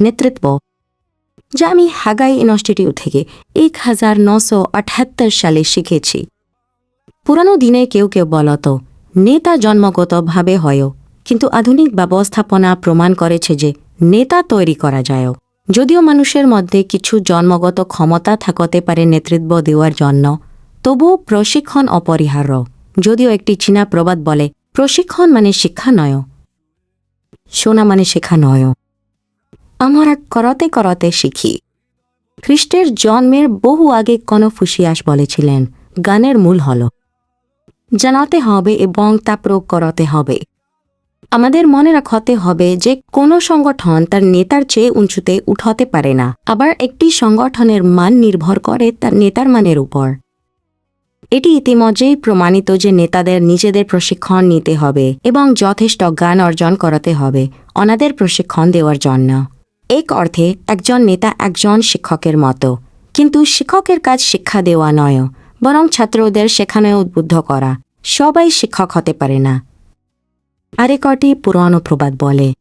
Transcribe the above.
নেতৃত্ব। যা আমি হাগাই ইনস্টিটিউট থেকে এক হাজার নশো আঠাত্তর সালে শিখেছি। পুরানো দিনে কেউ কেউ বলত, নেতা জন্মগতভাবে হয়ও কিন্তু আধুনিক ব্যবস্থাপনা প্রমাণ করেছে যে নেতা তৈরি করা যায়ও। যদিও মানুষের মধ্যে কিছু জন্মগত ক্ষমতা থাকতে পারে নেতৃত্ব দেওয়ার জন্য, তবুও প্রশিক্ষণ অপরিহার্য। যদিও একটি চীনা প্রবাদ বলে, প্রশিক্ষণ মানে শিক্ষা নয় শোনা মানে শেখা নয়। আমরা করতে করতে শিখি। খ্রিস্টের জন্মের বহু আগে কনফুসিয়াস বলেছিলেন, গানের মূল হল, জানাতে হবে এবং তা প্রয়োগ করাতে হবে। আমাদের মনে রাখতে হবে যে কোনো সংগঠন তার নেতার চেয়ে উঁচুতে উঠাতে পারে না, আবার একটি সংগঠনের মান নির্ভর করে তার নেতার মানের উপর। এটি ইতিমধ্যেই প্রমাণিত যে নেতাদের নিজেদের প্রশিক্ষণ নিতে হবে এবং যথেষ্ট জ্ঞান অর্জন করাতে হবে, অনাদের প্রশিক্ষণ দেওয়ার জন্য। এক অর্থে একজন নেতা একজন শিক্ষকের মতো। কিন্তু শিক্ষকের কাজ শিক্ষা দেওয়া নয়, বরং ছাত্রদের সেখানে উদ্বুদ্ধ করা। সবাই শিক্ষক হতে পারে না। আরেকটি পুরনো প্রবাদ বলে